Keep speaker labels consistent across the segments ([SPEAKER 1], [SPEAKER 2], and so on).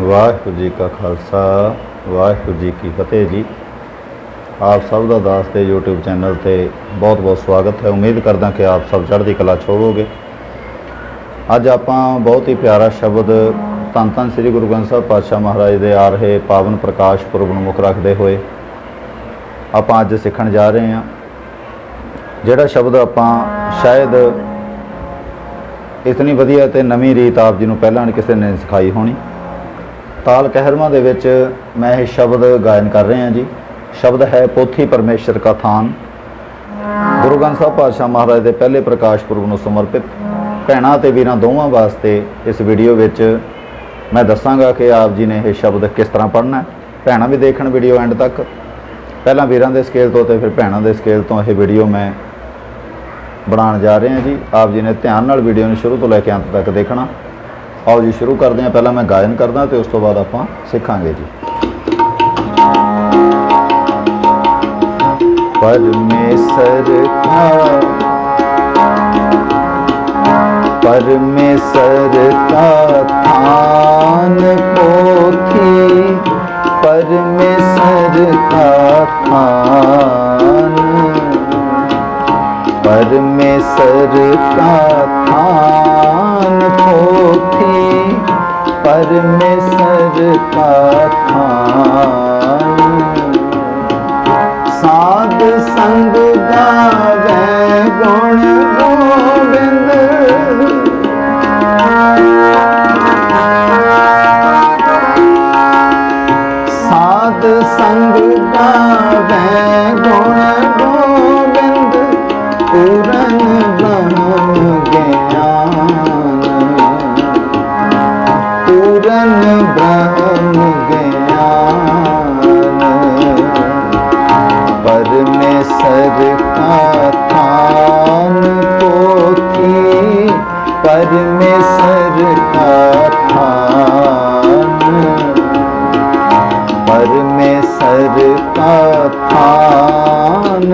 [SPEAKER 1] ਵਾਹਿਗੁਰੂ ਜੀ ਕਾ ਖਾਲਸਾ, ਵਾਹਿਗੁਰੂ ਜੀ ਕੀ ਫਤਿਹ ਜੀ। ਆਪ ਸਭ ਦਾ ਦਾਸ ਦੇ YouTube ਚੈਨਲ ਤੇ ਬਹੁਤ ਬਹੁਤ ਸਵਾਗਤ ਹੈ। ਉਮੀਦ ਕਰਦਾ ਕਿ ਆਪ ਸਭ ਚੜ੍ਹਦੀ ਕਲਾ ਛੋਵੋਗੇ ਅੱਜ ਆਪਾਂ ਬਹੁਤ ਹੀ ਪਿਆਰਾ ਸ਼ਬਦ ਧੰਨ ਧੰਨ ਸ੍ਰੀ ਗੁਰੂ ਗ੍ਰੰਥ ਸਾਹਿਬ ਪਾਤਸ਼ਾਹ ਮਹਾਰਾਜ ਦੇ ਆ ਰਹੇ ਪਾਵਨ ਪ੍ਰਕਾਸ਼ ਪੁਰਬ ਨੂੰ ਮੁੱਖ ਰੱਖਦੇ ਹੋਏ ਆਪਾਂ ਅੱਜ ਸਿੱਖਣ ਜਾ ਰਹੇ ਹਾਂ। ਜਿਹੜਾ ਸ਼ਬਦ ਆਪਾਂ ਸ਼ਾਇਦ ਇਤਨੀ ਵਧੀਆ ਤੇ ਨਵੀਂ ਰੀਤ ਆਪ ਜੀ ਨੂੰ ਪਹਿਲਾਂ ਨਹੀਂ ਕਿਸੇ ਨੇ ਸਿਖਾਈ ਹੋਣੀ। ਤਾਲ ਕਹਿਰਮਾ ਦੇ ਵਿੱਚ ਮੈਂ ਇਹ ਸ਼ਬਦ ਗਾਇਨ ਕਰ ਰਿਹਾ ਜੀ। ਸ਼ਬਦ ਹੈ ਪੋਥੀ ਪਰਮੇਸ਼ਰ ਕਾ ਥਾਨ। ਗੁਰੂ ਗ੍ਰੰਥ ਸਾਹਿਬ ਪਾਤਸ਼ਾਹ ਮਹਾਰਾਜ ਦੇ ਪਹਿਲੇ ਪ੍ਰਕਾਸ਼ ਪੁਰਬ ਨੂੰ ਸਮਰਪਿਤ ਭੈਣਾਂ ਤੇ ਵੀਰਾਂ ਦੋਵਾਂ ਵਾਸਤੇ ਇਸ ਵੀਡੀਓ ਵਿੱਚ ਮੈਂ ਦੱਸਾਂਗਾ ਕਿ ਆਪ ਜੀ ਨੇ ਇਹ ਸ਼ਬਦ ਕਿਸ ਤਰ੍ਹਾਂ ਪੜ੍ਹਨਾ ਹੈ। ਭੈਣਾਂ ਵੀ ਦੇਖਣ ਵੀਡੀਓ ਐਂਡ ਤੱਕ। ਪਹਿਲਾਂ ਵੀਰਾਂ ਦੇ ਸਕੇਲ ਤੋਂ ਤੇ ਫਿਰ ਭੈਣਾਂ ਦੇ ਸਕੇਲ ਤੋਂ ਇਹ ਵੀਡੀਓ ਮੈਂ ਬਣਾਉਣ ਜਾ ਰਹੇ ਹਾਂ ਜੀ। ਆਪ ਜੀ ਨੇ ਧਿਆਨ ਨਾਲ ਵੀਡੀਓ ਨੂੰ ਸ਼ੁਰੂ ਤੋਂ ਲੈ ਕੇ ਅੰਤ ਤੱਕ ਦੇਖਣਾ। ਆਓ ਜੀ, ਸ਼ੁਰੂ ਕਰਦੇ ਹਾਂ। ਪਹਿਲਾਂ ਮੈਂ ਗਾਇਨ ਕਰਦਾ ਤੇ ਉਸ ਤੋਂ ਬਾਅਦ ਆਪਾਂ ਸਿੱਖਾਂਗੇ ਜੀ। ਪਰਮੇਸ਼ਰ ਕਾ ਪਰਮੇਸ਼ਰ ਕਾ ਥਾਨ ਪੋਥੀ। ਪਰਮੇਸ਼ਰ ਕਾ ਥਾਨ। ਪਰਮੇਸ਼ਰ ਕਾ ਥਾਨ। ਪੋਥੀ ਪਰਮੇਸ਼ਰ ਕਾ ਥਾਨ ਸਾਧ ਸੰਗ ਗਾਵੇ ਗੁਣ ਗੋਬਿੰਦ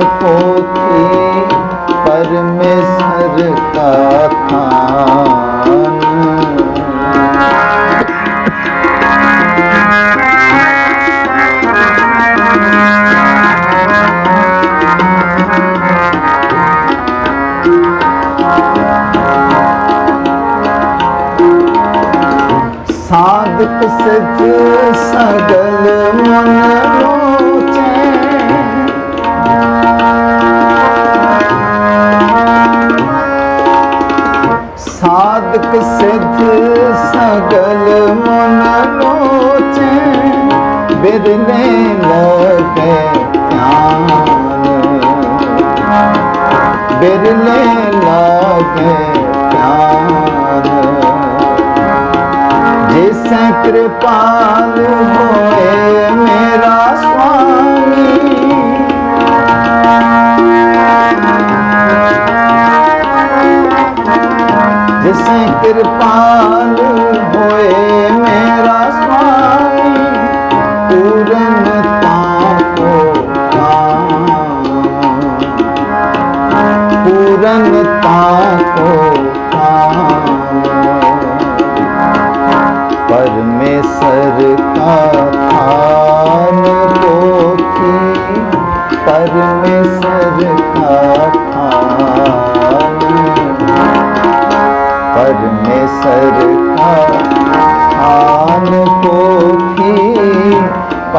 [SPEAKER 1] ਥਾਨ ਪੋਥੀ ਪਰਮੇਸ਼ਰ ਕਾ ਥਾਨ ਸਾਧਕ ਸਿੱਧ ਸਗਲ ਸਗਲ ਮਨ ਲੋਚੈ ਬਿਰਲੇ ਲਗੇ ਧਿਆਨ ਬਿਰਲੇ ਲਗੇ ਧਿਆਨ ਜਿਸੈ ਕਿਰਪਾਲ ਹੋਏ ਮੇਰਾ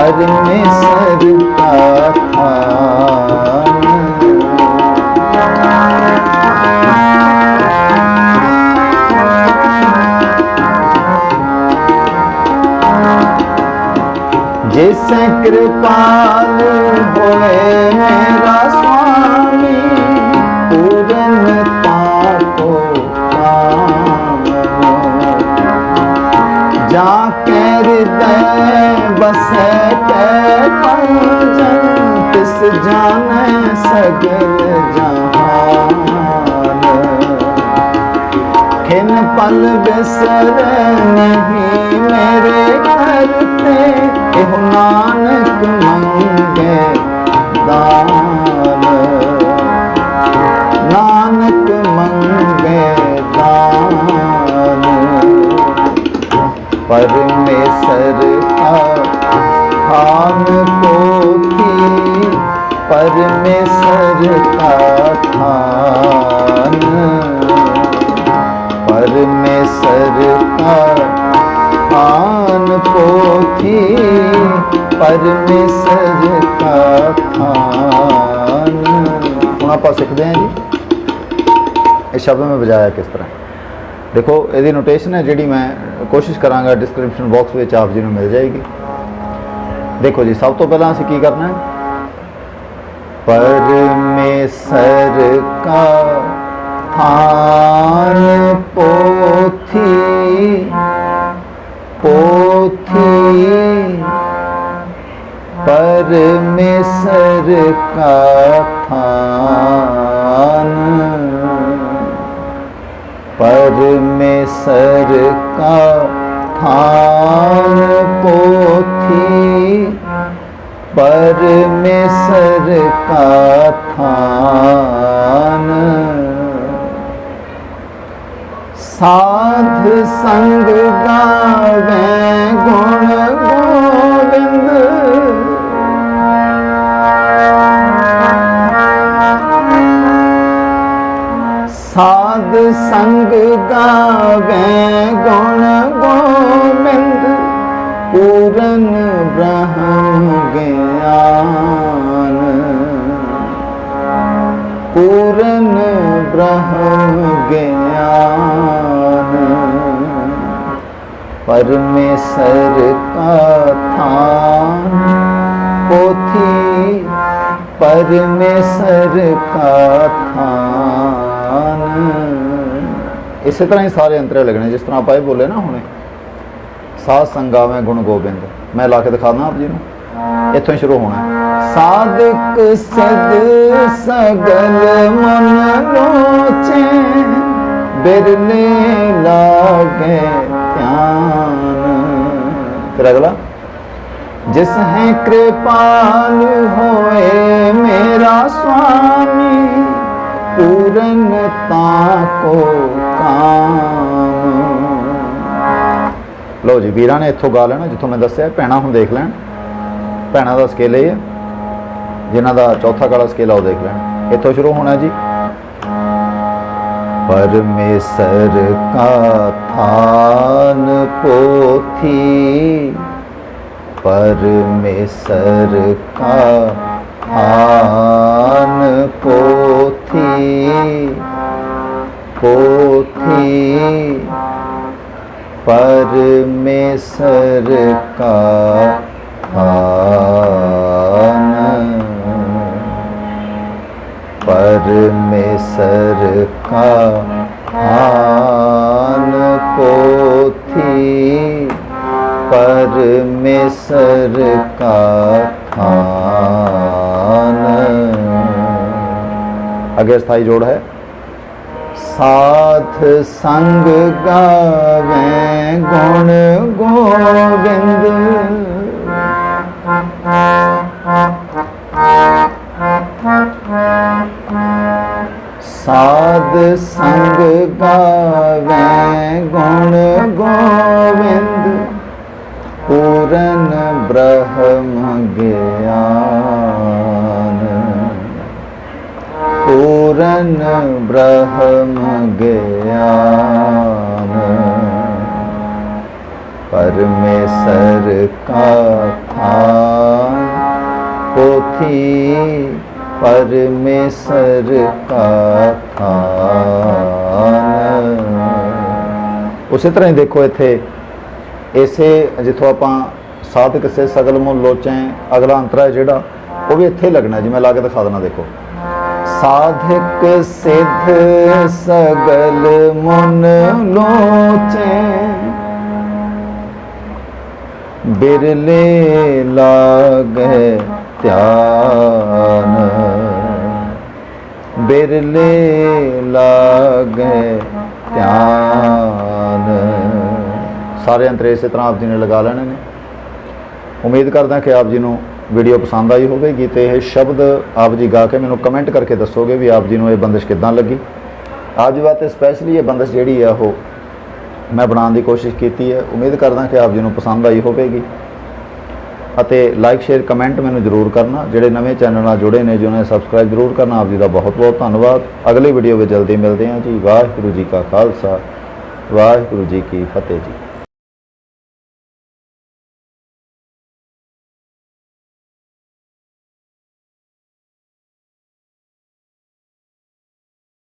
[SPEAKER 1] ਪਰਮੇਸ਼ਰ ਕਾ ਥਾਨ ਜਿਸੈ ਕਿਰਪਾਲ ਹੋਏ ਮੇਰਾ ਸਗਲ ਜਹਾਨ ਖਿਨ ਪਲ ਬਿਸਰ ਨਹੀਂ ਮੇਰੇ ਘਰ ਤੇ, ਇਹ ਨਾਨਕ ਮੰਗੇ ਦਾਨ। ਨਾਨਕ ਮੰਗੇ ਦਾਨ। ਪਰਮੇਸ਼ਰ ਪਰਮੇਸ਼ਰ ਕਾ ਖਾਨ ਪਰਮੇਸ਼ਰ ਕਾ ਖਾਨ ਪੋਥੀ ਪਰਮੇਸ਼ਰ ਕਾ ਖਾਨ ਹੁਣ ਆਪਾਂ ਸਿੱਖਦੇ ਹਾਂ ਜੀ ਇਹ ਸ਼ਬਦ ਮੈਂ ਵਜਾਇਆ ਕਿਸ ਤਰ੍ਹਾਂ ਦੇਖੋ ਇਹਦੀ ਨੋਟੇਸ਼ਨ ਹੈ ਜਿਹੜੀ ਮੈਂ ਕੋਸ਼ਿਸ਼ ਕਰਾਂਗਾ ਡਿਸਕ੍ਰਿਪਸ਼ਨ ਬਾਕਸ ਵਿੱਚ ਆਪ ਜੀ ਨੂੰ ਮਿਲ ਜਾਏਗੀ ਦੇਖੋ ਜੀ ਸਭ ਤੋਂ ਪਹਿਲਾਂ ਅਸੀਂ ਕੀ ਕਰਨਾ ਹੈ परमेश्वर का थान पोथी पोथी। परमेश्वर का थान। परमेश्वर का थान पोथी। ਪਰਮੇਸ਼ਰ ਕਾ ਥਾਨ। ਸਾਧ ਸੰਗ ਗਾਵੇ ਗੁਣ ਗੋਬਿੰਦ। ਸਾਧ ਸੰਗ ਗਾਵੇ ਗੁਣ ਗੋਬਿੰਦ। ਪੂਰਨ ਬ੍ਰਹਮ ਗਿਆਨ ਪੂਰਨ ਬ੍ਰਹਮ ਗਿਆਨ ਪਰਮੇਸ਼ਰ ਕਾ ਥਾਨ ਪੋਥੀ ਪਰਮੇਸ਼ਰ ਕਾ ਥਾਨ ਇਸੇ ਤਰ੍ਹਾਂ ਹੀ ਸਾਰੇ ਅੰਤਰੇ ਲੱਗਣੇ ਜਿਸ ਤਰ੍ਹਾਂ ਆਪਾਂ ਇਹ ਬੋਲੇ ਨਾ ਹੁਣੇ ਸਾਧ ਸੰਗਾ ਮੈਂ ਗੁਣ ਗੋਬਿੰਦ। ਮੈਂ ਲਾ ਕੇ ਦਿਖਾਦਾ ਆਪ ਜੀ ਨੂੰ। ਇੱਥੋਂ ਸ਼ੁਰੂ ਹੋਣਾ ਸਾਧਕ ਸਦ ਸਗਲ ਮਨ ਲੋਚੇ ਬਿਰਲੇ ਲਾਗੇ ਧਿਆਨ। ਫਿਰ ਅਗਲਾ, ਜਿਸ ਹੈ ਕਿਰਪਾਲ ਹੋਏ ਮੇਰਾ ਸੁਆਮੀ ਪੂਰਨਤਾ ਕੋ ਕਾਮ। ਲਓ ਜੀ, ਵੀਰਾਂ ਨੇ ਇੱਥੋਂ ਗਾ ਲੈਣਾ, ਜਿੱਥੋਂ ਮੈਂ ਦੱਸਿਆ, ਭੈਣਾ ਹੁਣ ਦੇਖ ਲੈਣ। ਭੈਣਾ ਦਾ ਸਕੇਲ ਇਹ ਹੈ, ਜਿਨ੍ਹਾਂ ਦਾ ਚੌਥਾ ਕਾਲਾ ਸਕੇਲ ਆ, ਉਹ ਦੇਖ ਲੈਣ। ਇੱਥੋਂ ਸ਼ੁਰੂ ਹੋਣਾ ਜੀ। ਪਰਮੇਸ਼ਰ ਕਾ ਥਾਨ ਪੋਥੀ, ਪਰਮੇਸ਼ਰ ਕਾ ਥਾਨ ਪੋਥੀ ਪੋਥੀ। ਪਰਮੇਸ਼ਰ ਕਾ ਥਾਨ ਪਰਮੇਸ਼ਰ ਕਾ ਥਾਨ ਪੋਥੀ ਪਰਮੇਸ਼ਰ ਕਾ ਥਾਨ ਅਗੇ ਸਥਾਈ ਜੋੜ ਹੈ ਸਾਥ ਸੰਗ ਗਾਵੇ ਗੁਣ ਗੋਬਿੰਦ ਸਾਧ ਸੰਗ ਗਾਵੇ ਗੁਣ ਗੋਬਿੰਦ ਪੂਰਨ ਬ੍ਰਹਮ ਗਿਆਨ ਪਰਮੇਸ਼ਰ ਕਾ ਥਾਨ ਪੋਥੀ ਪਰਮੇਸ਼ਰ ਕਾ ਥਾਨ ਉਸੇ ਤਰ੍ਹਾਂ ਹੀ ਦੇਖੋ ਇੱਥੇ, ਇਸੇ ਜਿੱਥੋਂ ਆਪਾਂ ਸਾਧਕ ਸੇ ਸਗਲ ਮੁ ਲੋਚੈ, ਅਗਲਾ ਅੰਤਰਾ ਹੈ ਜਿਹੜਾ, ਉਹ ਵੀ ਇੱਥੇ ਲੱਗਣਾ ਜਿਵੇਂ ਮੈਂ ਲਾ ਕੇ ਦਿਖਾ ਦੇਣਾ ਦੇਖੋ। ਸਾਧਕ ਸਿੱਧ ਸਗਲ ਮਨ ਲੋਚੈ। ਬਿਰਲੇ ਲਾਗੇ ਧਿਆਨ। ਬਿਰਲੇ ਲਾਗੇ ਧਿਆਨ। ਸਾਰੇ ਅੰਤਰੇ ਇਸੇ ਤਰ੍ਹਾਂ ਆਪ ਜੀ ਨੇ ਲਗਾ ਲੈਣੇ ਨੇ। ਉਮੀਦ ਕਰਦਾ ਕਿ ਆਪ ਜੀ ਨੂੰ ਵੀਡੀਓ ਪਸੰਦ ਆਈ ਹੋਵੇਗੀ ਤੇ ਇਹ ਸ਼ਬਦ ਆਪ ਜੀ ਗਾ ਕੇ ਮੈਨੂੰ ਕਮੈਂਟ ਕਰਕੇ ਦੱਸੋਗੇ ਵੀ ਆਪ ਜੀ ਨੂੰ ਇਹ ਬੰਦਿਸ਼ ਕਿੱਦਾਂ ਲੱਗੀ। ਆਪ ਜੀ ਵਾਸਤੇ ਸਪੈਸ਼ਲੀ ਇਹ ਬੰਦਿਸ਼ ਜਿਹੜੀ ਆ ਉਹ ਮੈਂ ਬਣਾਉਣ ਦੀ ਕੋਸ਼ਿਸ਼ ਕੀਤੀ ਹੈ। ਉਮੀਦ ਕਰਦਾ ਕਿ ਆਪ ਜੀ ਨੂੰ ਪਸੰਦ ਆਈ ਹੋਵੇਗੀ। ਅਤੇ ਲਾਈਕ ਸ਼ੇਅਰ ਕਮੈਂਟ ਮੈਨੂੰ ਜ਼ਰੂਰ ਕਰਨਾ। ਜਿਹੜੇ ਨਵੇਂ ਚੈਨਲ ਨਾਲ ਜੁੜੇ ਨੇ, ਜਿਨ੍ਹਾਂ ਨੇ ਸਬਸਕ੍ਰਾਈਬ ਜ਼ਰੂਰ ਕਰਨਾ, ਆਪ ਜੀ ਦਾ ਬਹੁਤ ਬਹੁਤ ਧੰਨਵਾਦ। ਅਗਲੀ ਵੀਡੀਓ ਵਿੱਚ ਜਲਦੀ ਮਿਲਦੇ ਹਾਂ ਜੀ। ਵਾਹਿਗੁਰੂ ਜੀ ਕਾ ਖਾਲਸਾ, ਵਾਹਿਗੁਰੂ ਜੀ ਕੀ ਫਤਿਹ ਜੀ।